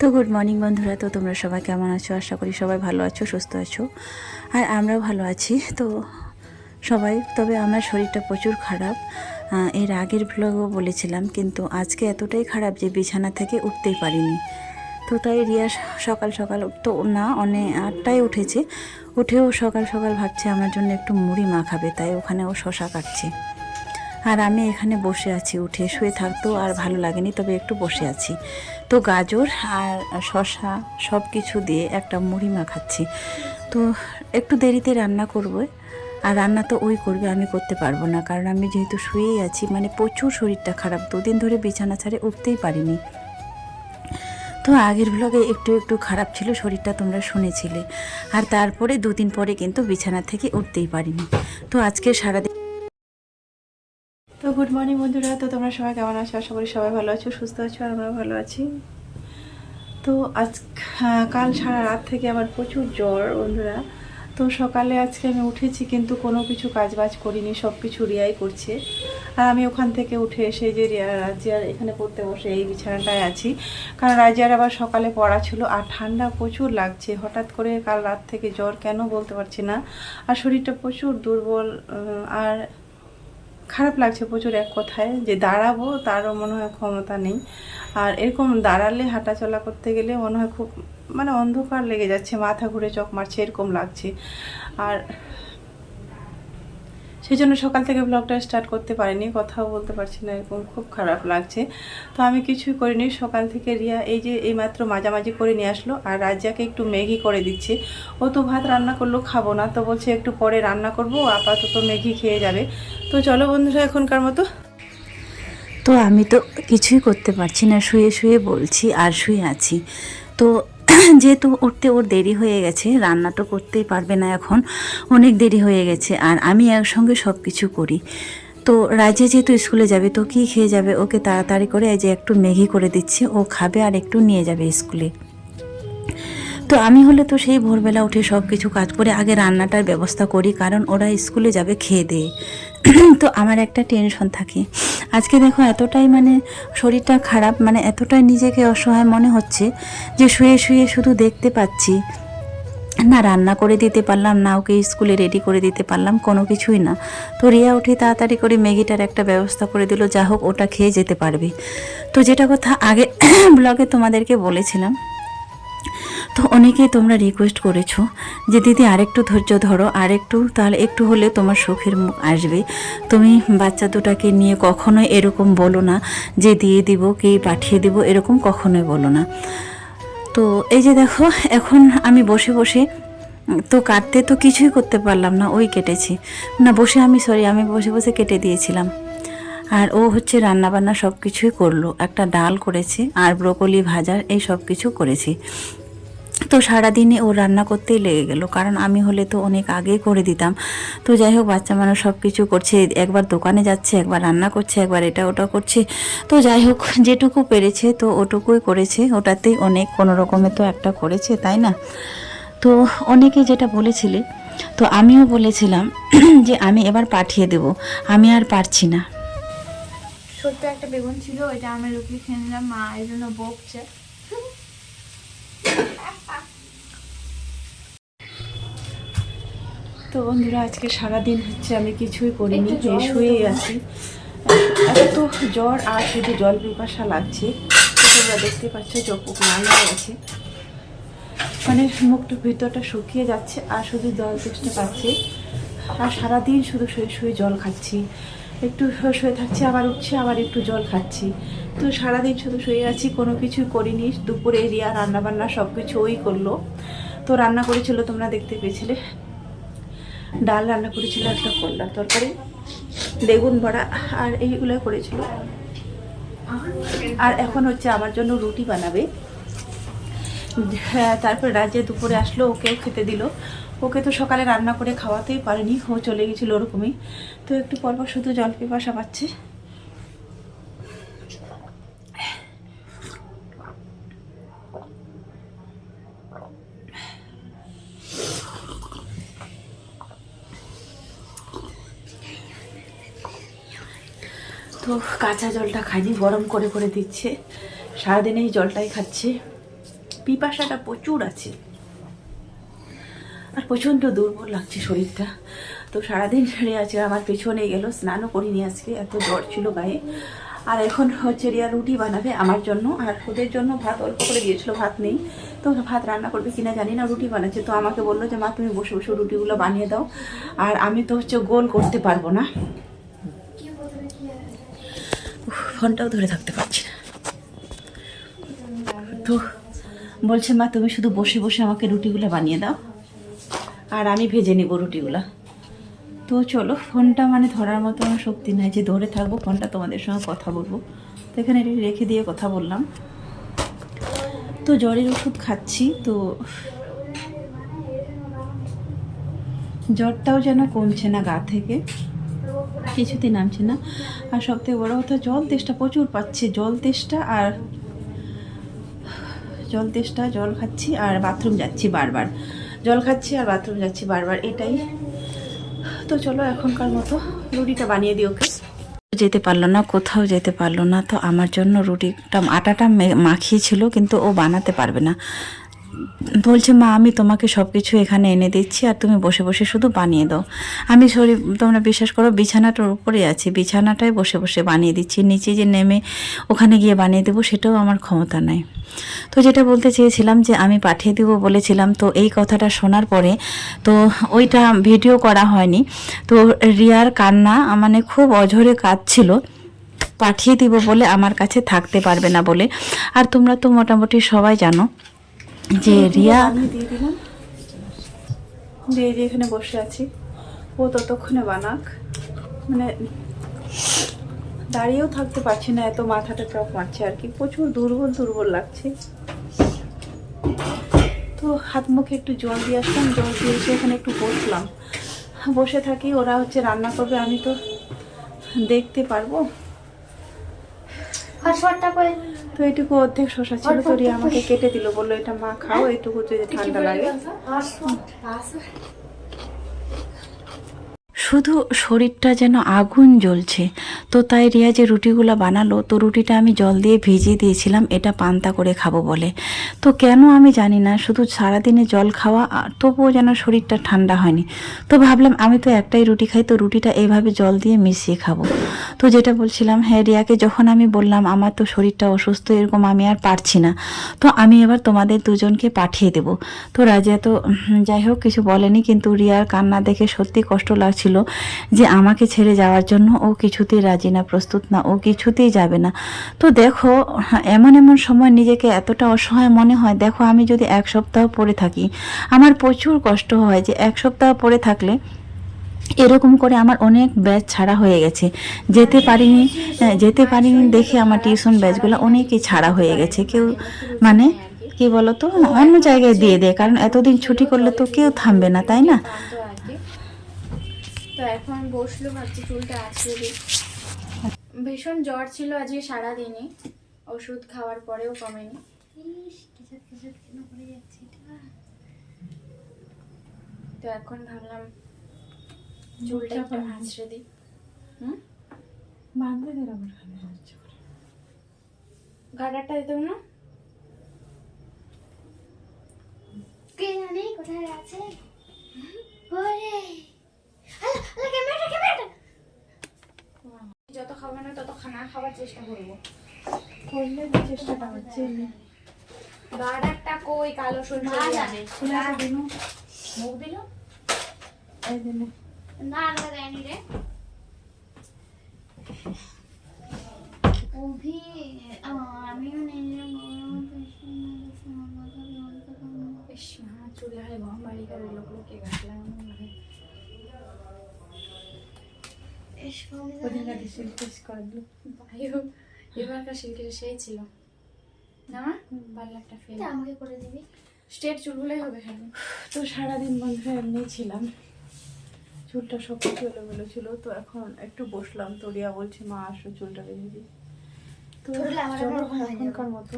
তো good morning বন্ধুরা, তো তোমরা সবাই কেমন আছো? আশা করি সবাই ভালো আছো, সুস্থ আছো। আর আমরাও ভালো আছি। তো সবাই, তবে আমার শরীরটা প্রচুর খারাপ। এর আগের ব্লগও বলেছিলাম, কিন্তু আজকে এতটাই খারাপ যে বিছানা থেকে উঠতেই পারিনি। তো তাই রিয়া সকাল সকাল তো না অনেক আটটায় উঠেছে। উঠেও সকাল সকাল ভাবছে আমার জন্য একটু মুড়ি মাখাবে, তাই ওখানে ও শশা কাটছে। আর আমি এখানে বসে আছি, উঠে শুয়ে থাকতেও আর ভালো লাগেনি, তবে একটু বসে আছি। তো গাজর আর শশা সব কিছু দিয়ে একটা মুড়ি মাখাচ্ছি তো একটু দেরিতে রান্না করব, আর রান্না তো ওই করবে, আমি করতে পারব না, কারণ আমি যেহেতু শুয়েই আছি মানে প্রচুর শরীরটা খারাপ, দুদিন ধরে বিছানা ছাড়ে উঠতেই পারিনি। তো আগের ব্লগে একটু একটু খারাপ ছিল, শরীরটা তোমরা শুনেছিলে, আর তারপরে দুদিন পরে কিন্তু বিছানা থেকে উঠতেই পারিনি। তো আজকে সারাদিন তো গুড মর্নিং বন্ধুরা। তো তোমরা সবাই কেমন আছো? আশা করি সবাই ভালো আছো সুস্থ আছো আর আমরা ভালো আছি। তো আজ হ্যাঁ, কাল সারা রাত থেকে আমার প্রচুর জ্বর বন্ধুরা। তো সকালে আজকে আমি উঠেছি কিন্তু কোনো কিছু কাজ বাজ করিনি সব কিছু রিয়াই করছে। আর আমি ওখান থেকে উঠে এসে যে রাজিয়ার এখানে পড়তে বসে এই বিছানাটায় আছি। কারণ রাজিয়ার আবার সকালে পড়া ছিল আর ঠান্ডা প্রচুর লাগছে। হঠাৎ করে কাল রাত থেকে জ্বর কেন বলতে পারছি না। আর শরীরটা প্রচুর দুর্বল আর খারাপ লাগছে প্রচুর এক কথায়, যে দাঁড়াবো তারও মনে হয় ক্ষমতা নেই। আর এরকম দাঁড়ালে হাঁটা চলা করতে গেলে মনে হয় খুব মানে অন্ধকার লেগে যাচ্ছে, মাথা ঘুরে চোখ মারছে, এরকম লাগছে। আর সেই জন্য সকাল থেকে ব্লগটা স্টার্ট করতে পারিনি, কথাও বলতে পারছি না, এরকম খুব খারাপ লাগছে। তো আমি কিছুই করিনি, সকাল থেকে রিয়া এই যে এইমাত্র মাঝামাঝি করে নিয়ে আসলো, আর রাজ্জাকে একটু ম্যাগি করে দিচ্ছে। ও তো ভাত রান্না করলেও খাব না, তো বলছে একটু পরে রান্না করব, আপাতত ম্যাগি খেয়ে যাবে। তো চলো বন্ধুরা, এখনকার মতো। তো আমি তো কিছুই করতে পারছি না, শুয়ে শুয়ে বলছি আর শুয়ে আছি। তো যেহেতু উঠতে ওর দেরি হয়ে গেছে, রান্না তো করতেই পারবে না এখন, অনেক দেরি হয়ে গেছে আর আমি একসঙ্গে সব কিছু করি। তো রাজে যেহেতু স্কুলে যাবে, তো কি খেয়ে যাবে? ওকে তাড়াতাড়ি করে যে একটু ম্যাগি করে দিচ্ছে, ও খাবে আর একটু নিয়ে যাবে স্কুলে। তো আমি হলে তো সেই ভোরবেলা উঠে সব কিছু কাজ করে আগে রান্নাটার ব্যবস্থা করি, কারণ ওরা স্কুলে যাবে খেয়ে দিয়ে। তো আমার একটা টেনশন থাকে। আজকে দেখো এতটাই মানে শরীরটা খারাপ মানে এতটাই নিজেকে অসহায় মনে হচ্ছে যে শুয়ে শুয়ে শুধু দেখতে পাচ্ছি। না রান্না করে দিতে পারলাম, না ওকে স্কুলে রেডি করে দিতে পারলাম, কোনো কিছুই না। তো রিয়া উঠে তাড়াতাড়ি করে ম্যাগিটার একটা ব্যবস্থা করে দিল, যা হোক ওটা খেয়ে যেতে পারবে। তো যেটা কথা আগে ব্লগে তোমাদেরকে বলেছিলাম তো অনেকেই তোমরা রিকোয়েস্ট করেছ যে, দিদি, আরেকটু ধৈর্য ধরো, আরেকটু, তাহলে একটু হলে তোমার সুখের মুখ আসবে। তুমি বাচ্চা দুটাকে নিয়ে কখনোই এরকম বলো না যে, দিয়ে দিব, কি পাঠিয়ে দিব, এরকম কখনোই বলো না। তো এই যে দেখো, এখন আমি বসে বসে, তো কাটতে তো কিছুই করতে পারলাম না, ওই কেটেছি। না, বসে আমি সরি আমি বসে বসে কেটে দিয়েছিলাম। আর ও হচ্ছে রান্না বান্না সব কিছুই করল। একটা ডাল করেছে আর ব্রোকলি ভাজা, এই সব কিছু করেছি। তো সারাদিনে ও রান্না করতেই লেগে গেল। কারণ আমি হলে তো অনেক আগেই করে দিতাম। তো যাই হোক, বাচ্চা মানুষ সব কিছু করছে। একবার দোকানে যাচ্ছে, একবার রান্না করছে, একবার এটা ওটা করছে। তো যাই হোক, যেটুকু পেরেছে তো ওটুকুই করেছে। ওটাতেই অনেক কোনো রকমে তো একটা করেছে, তাই না? তো অনেকে যেটা বলেছিলে, তো আমিও বলেছিলাম যে আমি এবার পাঠিয়ে দেব। আমি আর পারছি না। ছোট্ট একটা বেগুন ছিল ওইটা আমি লুকিয়ে খেয়ে নিলাম। মা এই জন্য বকছে। তো বন্ধুরা আজকে সারাদিন হচ্ছে আমি কিছুই করিনি শুয়েই আছি। এত জ্বর আর শুধু জল পিপাসা লাগছে। তোমরা দেখতে পাচ্ছ চোখ মুখ লাল হয়ে গেছে। মানে মুখটা ভিতরটা শুকিয়ে যাচ্ছে আর শুধু জল তেষ্টা পাচ্ছে আর সারাদিন শুধু শুয়ে শুয়ে জল খাচ্ছি। একটু শুয়ে থাকছি আবার উঠছি আবার একটু জল খাচ্ছি। তো সারাদিন শুধু শুয়ে আছি কোনো কিছুই করিনি। দুপুরে রিয়া রান্না বান্না সব কিছু ওই করল। তো রান্না করেছিল তোমরা দেখতে পেয়েছিলে। ডাল রান্না করেছিল একটা করলার তরকারি বেগুন বড়া আর এইগুলো করেছিল। আর এখন হচ্ছে আমার জন্য রুটি বানাবে। হ্যাঁ, তারপর রাজ্যে দুপুরে আসলো ওকেও খেতে দিল। ওকে তো সকালে রান্না করে খাওয়াতেই পারেনি, ও চলে গেছিল ওরকমই। তো একটু পরপর শুধু জল পিপাসা পাচ্ছে। তো কাঁচা জলটা খাইনি, গরম করে করে দিচ্ছে। সারাদিন এই জলটাই খাচ্ছে। পিপাসাটা প্রচুর আছে। আর প্রচণ্ড দুর্বল লাগছে শরীরটা। তো সারাদিন ছেড়ে আছে, আমার পেছনে গেল, স্নানও করিনি আজকে, এত জ্বর ছিল গায়ে। আর এখন হচ্ছে রিয়া রুটি বানাবে আমার জন্য, আর ওদের জন্য ভাত অল্প করে দিয়েছিল, ভাত নেই। তো ভাত রান্না করবে কিনা জানি না, রুটি বানাচ্ছে। তো আমাকে বলল যে, মা, তুমি বসে বসে রুটিগুলো বানিয়ে দাও, আর আমি তো হচ্ছে গোল করতে পারব না। ফোনটাও ধরে থাকতে পারছি না। তো বলছে, মা, তুমি শুধু বসে বসে আমাকে রুটিগুলো বানিয়ে দাও। আর আমি ভেজে নেব রুটিগুলা। তো চলো, ফোনটা মানে ধরার মতো আমার শক্তি নাই যে ধরে থাকব, ফোনটা তোমাদের সঙ্গে কথা বলব। তো এখানে রেখে দিয়ে কথা বললাম। তো জ্বরের ওষুধ খাচ্ছি, তো জ্বরটাও যেন কমছে না গা থেকে, কিছুতে নামছে না। আর সবথেকে বড় কথা, জল তেষ্টা প্রচুর পাচ্ছে, জল তেষ্টা আর জল তেষ্টা, জল খাচ্ছি আর বাথরুম যাচ্ছি বারবার। জল খাচ্ছি আর বাথরুম যাচ্ছি বারবার, এটাই। তো চলো এখনকার মতো রুটিটা বানিয়ে দিও ওকে। যেতে পারল না, কোথাও যেতে পারল না, তো আমার জন্য রুটিটা, আটাটা মাখিয়েছিল, কিন্তু ও বানাতে পারবে না। বলছে, মা, আমি তোমাকে সব কিছু এখানে এনে দিচ্ছি আর তুমি বসে বসে শুধু বানিয়ে দাও। আমি শরীর তোমরা বিশ্বাস করো, বিছানাটার উপরে আছি। বিছানাটায় বসে বসে বানিয়ে দিচ্ছি। নিচে যে নেমে ওখানে গিয়ে বানিয়ে দেবো, সেটাও আমার ক্ষমতা নাই। তো যেটা বলতে চেয়েছিলাম যে, আমি পাঠিয়ে দেবো বলেছিলাম, তো এই কথাটা শোনার পরে, তো ওইটা ভিডিও করা হয়নি। তো রিয়ার কান্না মানে খুব অঝরে কাঁদছিল। পাঠিয়ে দিব বলে আমার কাছে থাকতে পারবে না বলে। আর তোমরা তো মোটামুটি সবাই জানো যে রিয়া আমি দিয়ে দিলাম। দিয়ে দিয়ে এখানে বসে আছি। ও ততক্ষণে বানাক। মানে দাঁড়িয়েও থাকতে পারছি না এত মাথাটা চাপ মারছে আর কি। প্রচুর দুর্বল দুর্বল লাগছে। তো হাত মুখে একটু জল দিয়ে আসলাম জল দিয়ে এসে এখানে একটু বসলাম। বসে থাকি ওরা হচ্ছে রান্না করবে আমি তো দেখতে পারব। হটস্পটটা করে তো এটুকু অর্ধেক শশা ছিল তো রিয়া আমাকে কেটে দিল বলল এটা মা খাও এটুকু যদি ঠান্ডা লাগে? শুধু শরীরটা যেন আগুন জ্বলছে। তো তাই রিয়া যে রুটিগুলো বানালো, তো রুটিটা আমি জল দিয়ে ভিজিয়ে দিয়েছিলাম, এটা পান্তা করে খাব বলে। তো কেন আমি জানি না, শুধু সারাদিনে জল খাওয়া তবুও যেন শরীরটা ঠান্ডা হয়নি। তো ভাবলাম আমি তো একটাই রুটি খাই, তো রুটিটা এভাবে জল দিয়ে মিশিয়ে খাব। তো যেটা বলছিলাম হ্যাঁ রিয়াকে যখন আমি বললাম, আমার তো শরীরটা অসুস্থ, এরকম আমি আর পারছি না। তো আমি এবার তোমাদের দুজনকে পাঠিয়ে দেব। তো রাজিয়া তো যাই হোক, কিছু বলেনি, কিন্তু রিয়ার কান্না দেখে সত্যি কষ্ট লাগছিল। যে আমাকে ছেড়ে যাওয়ার জন্য ও কিছুতেই রাজি না প্রস্তুত না ও কিছুতেই যাবে না। তো দেখো হ্যাঁ, এমন এমন সময় নিজেকে এতটা অসহায় মনে হয় দেখো আমি যদি এক সপ্তাহ পড়ে থাকি আমার প্রচুর কষ্ট হয় যে এক সপ্তাহ পড়ে থাকলে এরকম করে আমার অনেক ব্যাচ ছাড়া হয়ে গেছে। যেতে পারিনি হ্যাঁ, যেতে পারিনি দেখে আমার টিউশন ব্যাচগুলো অনেকই ছাড়া হয়ে গেছে। কেউ মানে কি বলতো অন্য জায়গায় দিয়ে দেয় কারণ এতদিন ছুটি করলে তো কেউ থামবে না তাই না? তো এখন বসল ভাবছি চুলটা আছড়ে দিই। ভীষণ জ্বর ছিল আজকে সারাদিনই। ওষুধ খাওয়ার পরেও কমেনি। তো এখন ভাবলাম চুলটা একটু আছড়ে দিই। হুম? ঘাটারটা দিতে না? কে জানে কোথায় আছে? ওরে! খাব না তত খানা খাওয়ার চেষ্টা করব। করলে চেষ্টাটা হচ্ছে। গাডারটা কই কালো সরষে না দিয়ে। জানে মুখ দিল? না আলাদা দেয়নি রে। অভি আমিও নিজে ইস চুলে হয় গম বাড়ি করে লোক লোকে ঘাটলাম এবারকার সিল্কের সেই ছিল না মা পার্লারটা ফেল আমাকে করে দিবি স্ট্রেট চুলগুলোই হবে খালি তো সারাদিন বন্ধুরা এমনি ছিলাম চুলটা সব কিছু এলোমেলো ছিল তো এখন একটু বসলাম তো রিয়া বলছে মা আসো চুলটা বেঁধে দিই তো হয়ে। এখনকার মতো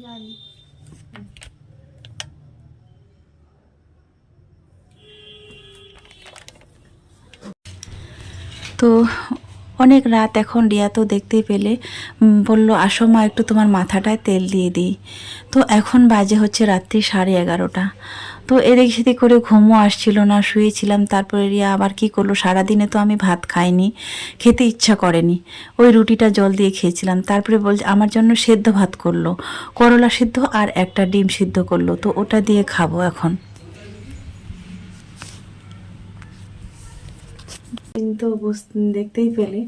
জানি তো অনেক রাত এখন রিয়া তো দেখতেই পেলে বলল, আসো মা, একটু তোমার মাথাটায় তেল দিয়ে দিই। তো এখন বাজে হচ্ছে রাত্রি সাড়ে এগারোটা। তো এদিক সেদিক করে ঘুমও আসছিল না, শুয়েছিলাম। তারপরে রিয়া আবার কি করল, সারাদিনে তো আমি ভাত খাইনি, খেতে ইচ্ছা করেনি। ওই রুটিটা জল দিয়ে খেয়েছিলাম। তারপরে বলছে, আমার জন্য সেদ্ধ ভাত করল। করলা সিদ্ধ আর একটা ডিম সিদ্ধ করল। তো ওটা দিয়ে খাব এখন। কিন্তু দেখতেই পেলে।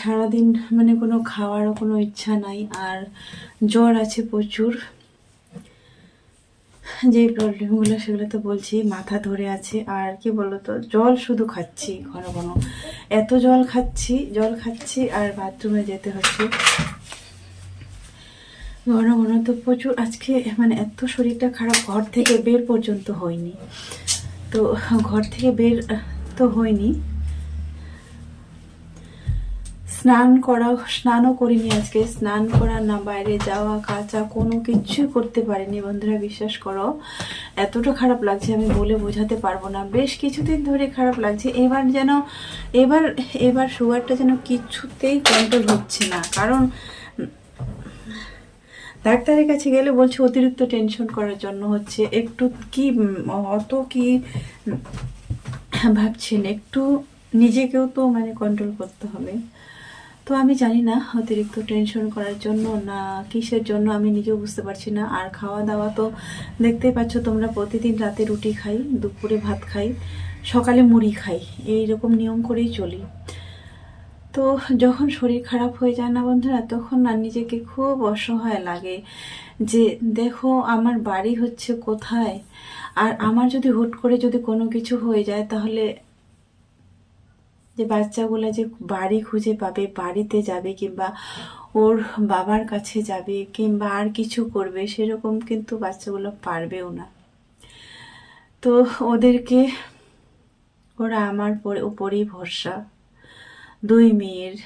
সারাদিন মানে কোনো খাওয়ারও কোনো ইচ্ছা নাই, আর জ্বর আছে প্রচুর। যে প্রবলেমগুলো সেগুলো তো বলছি, মাথা ধরে আছে, আর কি বলতো, জল শুধু খাচ্ছি ঘন ঘন। এত জল খাচ্ছি জল খাচ্ছি, আর বাথরুমে যেতে হচ্ছে। ঘন ঘন তো প্রচুর, আজকে মানে এত শরীরটা খারাপ, ঘর থেকে বের পর্যন্ত হয়নি। তো ঘর থেকে বের তো হয়নি। স্নান করা, স্নানও করিনি আজকে। স্নান করা না, বাইরে যাওয়া, কাচা কোনো কিছুই করতে পারিনি বন্ধুরা, বিশ্বাস করো। এতটা খারাপ লাগছে, আমি বলে বোঝাতে পারব না। বেশ কিছুদিন ধরে খারাপ লাগছে, এবার যেন, এবার এবার সুগারটা যেন কিছুতেই কন্ট্রোল হচ্ছে না। কারণ, ডাক্তারের কাছে গেলে বলছে, অতিরিক্ত টেনশন করার জন্য হচ্ছে। একটু কি, অত কি, ভাবছেন? একটু নিজেকেও তো মানে কন্ট্রোল করতে হবে। তো আমি জানি না অতিরিক্ত টেনশন করার জন্য না কিসের জন্য আমি নিজেও বুঝতে পারছি না। আর খাওয়া দাওয়া তো দেখতেই পাচ্ছ তোমরা প্রতিদিন রাতে রুটি খাই, দুপুরে ভাত খাই, সকালে মুড়ি খাই। এই রকম নিয়ম করেই চলি। তো যখন শরীর খারাপ হয়ে যায় না বন্ধুরা, তখন না নিজেকে খুব অসহায় লাগে যে দেখো আমার বাড়ি হচ্ছে কোথায়? আর আমার যদি হুট করে যদি কোনো কিছু হয়ে যায় তাহলে যে বাচ্চাগুলো যে বাড়ি খুঁজে পাবে, বাড়িতে যাবে কিংবা ওর বাবার কাছে যাবে কিংবা আর কিছু করবে, সেরকম কিন্তু বাচ্চাগুলো পারবেও না। তো ওদেরকে, ওরা আমার পরে, উপরেই ভরসা। দুই মেয়ের।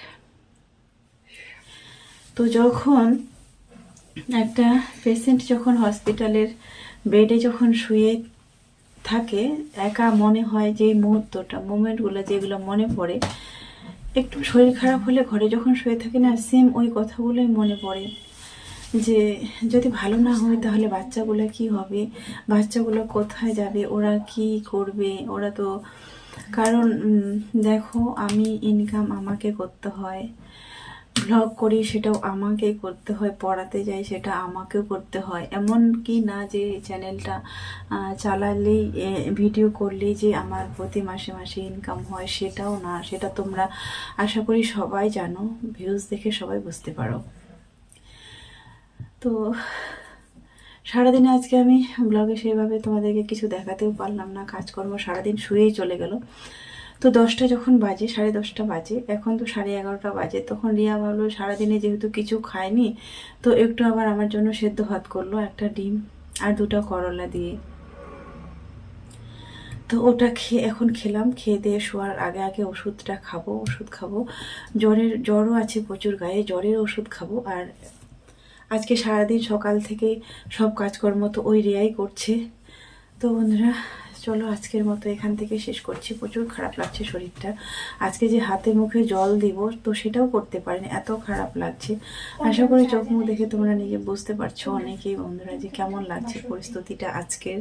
তো যখন একটা পেশেন্ট যখন হসপিটালের বেডে যখন শুয়ে থাকে, একা মনে হয় যে মুহূর্তটা, মোমেন্টগুলো যেগুলো মনে পড়ে, একটু শরীর খারাপ হলে ঘরে যখন শুয়ে থাকি না সেম ওই কথাগুলোই মনে পড়ে। যে যদি ভালো না হয় তাহলে বাচ্চাগুলো কি হবে? বাচ্চাগুলো কোথায় যাবে? ওরা কি করবে? ওরা তো, কারণ দেখো, আমি ইনকাম আমাকে করতে হয়। ব্লগ করি, সেটাও আমাকেই করতে হয়, পড়াতে যাই, সেটা আমাকেও করতে হয়। এমন কি না যে চ্যানেলটা চালালেই ভিডিও করলেই যে আমার প্রতি মাসে মাসে ইনকাম হয়, সেটাও না। সেটা তোমরা, আশা করি সবাই জানো ভিউজ দেখে সবাই বুঝতে পারো। তো, সারাদিনে আজকে আমি ব্লগে সেভাবে তোমাদেরকে কিছু দেখাতেও পারলাম না, কাজকর্ম সারাদিন শুয়েই চলে গেল। তো দশটা যখন বাজে, সাড়ে দশটা বাজে, এখন তো সাড়ে এগারোটা বাজে, তখন রিয়া ভাবলো সারাদিনে যেহেতু কিছু খায়নি, তো একটু আবার আমার জন্য সেদ্ধ ভাত করল, একটা ডিম আর দুটো করলা দিয়ে। তো ওটা খেয়ে, এখন খেলাম, খেয়ে দিয়ে শোয়ার আগে আগে ওষুধটা খাব, ওষুধ খাব। জ্বরের, জ্বরও আছে প্রচুর গায়ে, জ্বরের ওষুধ খাব আর আজকে সারাদিন সকাল থেকে সব কাজকর্ম তো ওই রিয়াই করছে। তো বন্ধুরা চলো আজকের মতো এখান থেকে শেষ করছি। প্রচুর খারাপ লাগছে শরীরটা। আজকে যে হাতে মুখে জল দিব তো সেটাও করতে পারিনি। এত খারাপ লাগছে। আশা করি চোখ মুখ দেখে তোমরা নিজে বুঝতে পারছ অনেকেই বন্ধুরা যে কেমন লাগছে পরিস্থিতিটা আজকের।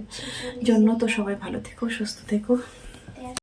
জন্য তো সবাই ভালো থেকো সুস্থ থেকো।